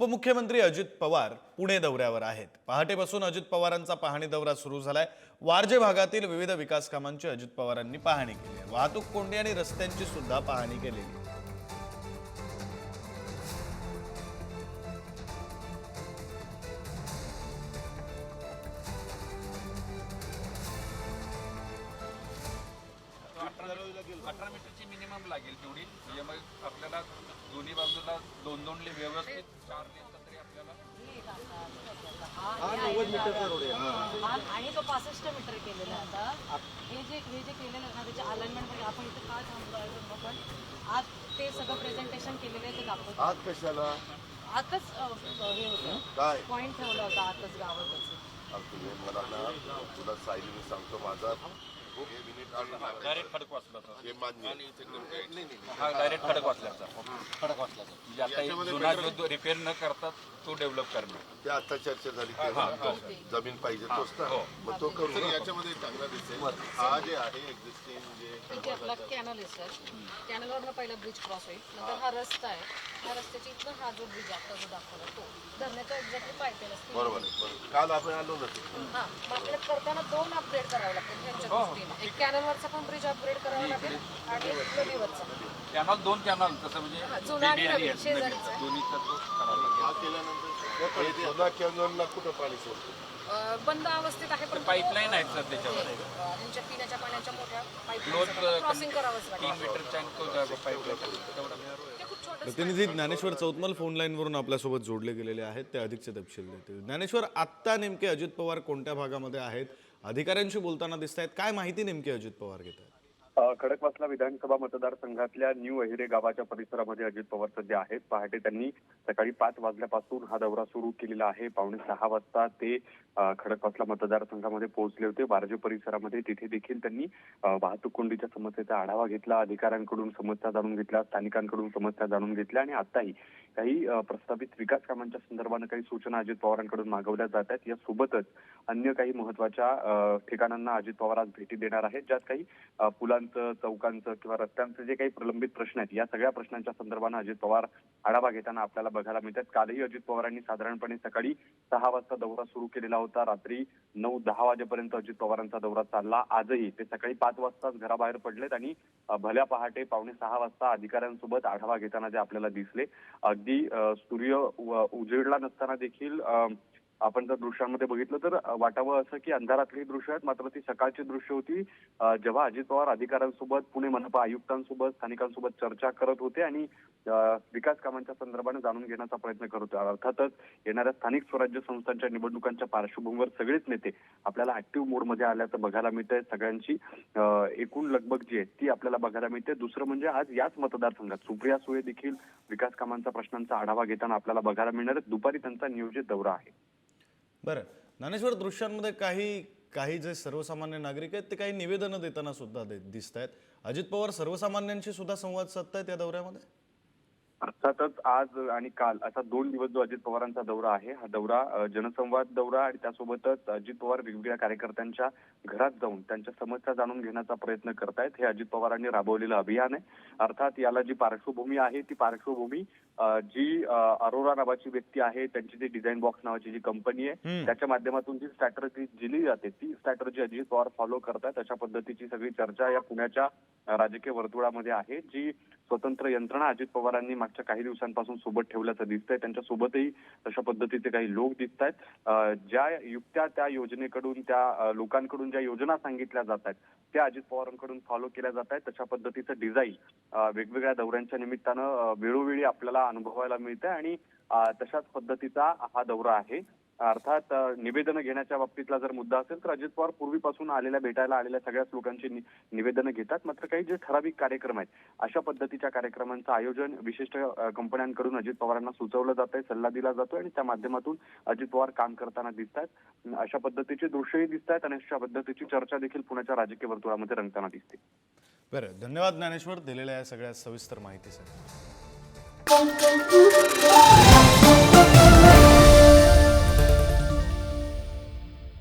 उपमुख्यमंत्री अजित पवार पुणे दौऱ्यावर आहेत. पहाटेपासून अजित पवारांचा पाहणी दौरा सुरू झालाय. वारजे भागातील विविध विकास कामांची अजित पवारांनी पाहणी केली आहे. वाहतूक कोंडी आणि रस्त्यांची सुद्धा पाहणी केलेली अठरा मीटरची मिनिमम लागेल तेवढी. म्हणजे मग आपल्याला दोन दोन ले व्यवस्थित. चार लेनचा तरी आपल्याला. हा, आणि तो पासष्ट मीटर केलेला आहे आता. हे जे हे जे केलेलं आहे ना त्याच्या अलाइनमेंट आपण इथे का थांबलो आहे आपण आज ते सगळं प्रेझेंटेशन केलेलं आहे ते दाखवतो. आज कशाला? आताच हे होतं. काय? पॉईंट ठेवला होता आताच गावातच. मला ना तुला सायलीने सांगतो माझा हे डायरेक्ट खडक वाचल्याचा हे मान्य. हा डायरेक्ट खडक वाचल्याचा. खडक वाचल्याचा. म्हणजे आता जुना जो रिपेअर न करता तो डेव्हलप करणं ते आता चर्चा झाली जमीन पाहिजे तोच ना. मग तो करू ना. याच्यामध्ये चांगला दिसेल. हा जे आहे एक्झिस्टिंग जे इथे आपला कॅनल आहे सर कॅनलवरनं पहिला ब्रिज क्रॉस होईल. नंतर हा. रस्ता आहे. ह्या रस्त्याच्या इथनं हा जो ब्रिज आता जो दाखवला तो. धरण्याचा एक्झॅक्टली पाहिजे बरोबर आहे बरोबर काल आपण आलो ना तिथे. हा. मग आपल्याला करताना दोन अपग्रेड करावे लागतील. ह्यांच्या दृष्टीने एक कॅनलवरचा पण ब्रिज अपग्रेड करावा लागेल आणि नदीवरचा कॅनल दोन कॅनल तसं म्हणजे हा, जुना आणि BD आणि नवीन, S शेजारीचा. नवीन. दोन्हीचा तो करावा लागेल. हा केल्यानंतर हे जुना कॅनॉनला कुठं पाणी सोडतो? अं, बंद अवस्थेत आहे पण पाईपलाईन आहेत सर त्याच्यामध्ये. त्यांच्या पिण्याच्या पाण्याच्या मोठ्या Float, पाईप क्रॉसिंग करावंच लागेल तीन मीटरच्या आणि तो पाईपलाईन तेवढा ते खूप छोटं प्रतिनिधी ज्ञानेश्वर चौतमल फोन लाईनवरून आपल्यासोबत जोडले गेलेले आहेत ते अधिकचे तपशील देतील. ज्ञानेश्वर आत्ता नेमके अजित पवार कोणत्या भागामध्ये आहेत? अधिकाऱ्यांशी बोलताना दिसत आहेत काय माहिती नेमकी अजित पवार घेत आहेत खडकवासला विधानसभा मतदारसंघातल्या न्यू अहिरे गावाच्या परिसरामध्ये अजित पवार सध्या आहेत. पहाटे त्यांनी सकाळी पाच वाजल्यापासून हा दौरा सुरू केलेला आहे. पावणे सहा वाजता ते खडकवासला मतदारसंघामध्ये पोहोचले होते. बारजे परिसरामध्ये तिथे देखील त्यांनी वाहतूक कोंडीच्या समस्येचा आढावा घेतला. अधिकाऱ्यांकडून समस्या जाणून घेतल्या. स्थानिकांकडून समस्या जाणून घेतल्या आणि आताही काही प्रस्तावित विकास कामांच्या संदर्भानं काही सूचना अजित पवारांकडून मागवल्या जात आहेत. यासोबतच अन्य काही महत्त्वाच्या ठिकाणांना अजित पवार आज भेटी देणार आहेत. ज्यात काही पुलां पुलांचं चौकांचं किंवा रस्त्यांचे जे काही प्रलंबित प्रश्न आहेत या सगळ्या प्रश्नांच्या संदर्भानं अजित पवार आढावा घेताना आपल्याला बघायला मिळतात. कालही अजित पवारांनी साधारणपणे सकाळी सहा वाजता दौरा सुरू केलेला होता. रात्री नऊ दहा वाजेपर्यंत अजित पवारांचा दौरा चालला. आजही ते सकाळी पाच वाजताच घराबाहेर पडलेत आणि भल्या पहाटे पावणे सहा वाजता अधिकाऱ्यांसोबत आढावा घेताना जे आपल्याला दिसले. अगदी सूर्य उजेडला नसताना देखील आपण जर दृश्यांमध्ये बघितलं तर वाटावं असं की अंधारातली दृश्य आहेत मात्र ती सकाळची दृश्य होती. जेव्हा अजित पवार अधिकाऱ्यांसोबत पुणे मनपा आयुक्तांसोबत स्थानिकांसोबत चर्चा करत होते आणि विकास कामांच्या संदर्भाने जाणून घेण्याचा प्रयत्न करत होते. अर्थातच येणाऱ्या स्थानिक स्वराज्य संस्थांच्या निवडणुकांच्या पार्श्वभूमीवर सगळेच नेते आपल्याला ऍक्टिव्ह मोडमध्ये आल्याचं बघायला मिळतंय सगळ्यांची एकूण लगबग जी आहे ती आपल्याला बघायला मिळते. दुसरं म्हणजे आज याच मतदारसंघात सुप्रिया सुळे देखील विकास कामांचा प्रश्नांचा आढावा घेताना आपल्याला बघायला मिळणार आहे दुपारी त्यांचा नियोजित दौरा आहे. बरं ज्ञानेश्वर दृश्यांमध्ये काही काही जे सर्वसामान्य नागरिक आहेत ते काही निवेदनं देताना सुद्धा दिसत आहेत अजित पवार सर्वसामान्यांशी सुद्धा संवाद साधतायत या दौऱ्यामध्ये? अर्थातच आज आणि काल असा दोन दिवस जो अजित पवारांचा दौरा आहे हा दौरा जनसंवाद दौरा आणि त्यासोबतच अजित पवार वेगवेगळ्या कार्यकर्त्यांच्या घरात जाऊन त्यांच्या समस्या जाणून घेण्याचा प्रयत्न करतायत. हे अजित पवारांनी राबवलेलं अभियान आहे. अर्थात याला जी पार्श्वभूमी आहे ती पार्श्वभूमी जी अरोरा नावाची व्यक्ती आहे त्यांची जी डिझाईन बॉक्स नावाची जी कंपनी आहे त्याच्या माध्यमातून जी स्ट्रॅटर्जी दिली जाते ती स्ट्रॅटर्जी अजित पवार फॉलो करतात अशा पद्धतीची सगळी चर्चा या पुण्याच्या राजकीय वर्तुळामध्ये आहे जी स्वतंत्र यंत्रणा अजित पवारांनी मागच्या काही दिवसांपासून सोबत ठेवल्याचं दिसतंय. त्यांच्या सोबतही तशा पद्धतीचे काही लोक दिसत आहेत ज्या युक्त्या त्या योजनेकडून त्या लोकांकडून ज्या योजना सांगितल्या जात आहेत त्या अजित पवारांकडून फॉलो केल्या जात आहेत तशा पद्धतीचं डिझाईन वेगवेगळ्या दौऱ्यांच्या निमित्तानं वेळोवेळी आपल्याला अनुभवायला मिळतंय आणि तशाच पद्धतीचा हा दौरा आहे. अर्थात निवेदनं घेण्याच्या बाबतीतला जर मुद्दा असेल तर अजित पवार पूर्वीपासून आलेल्या भेटायला आलेल्या सगळ्याच लोकांची निवेदनं घेतात. मात्र काही जे ठराविक कार्यक्रम आहेत अशा पद्धतीच्या कार्यक्रमांचं आयोजन विशिष्ट कंपन्यांकडून अजित पवारांना सुचवलं जात आहे सल्ला दिला जातोय आणि त्या माध्यमातून अजित पवार काम करताना दिसत आहेत. अशा पद्धतीचे दृश्यही दिसत आहेत आणि अशा पद्धतीची चर्चा देखील पुण्याच्या राजकीय वर्तुळामध्ये रंगताना दिसते. बरं धन्यवाद ज्ञानेश्वर. दिलेल्या या सगळ्या सविस्तर माहितीसाठी.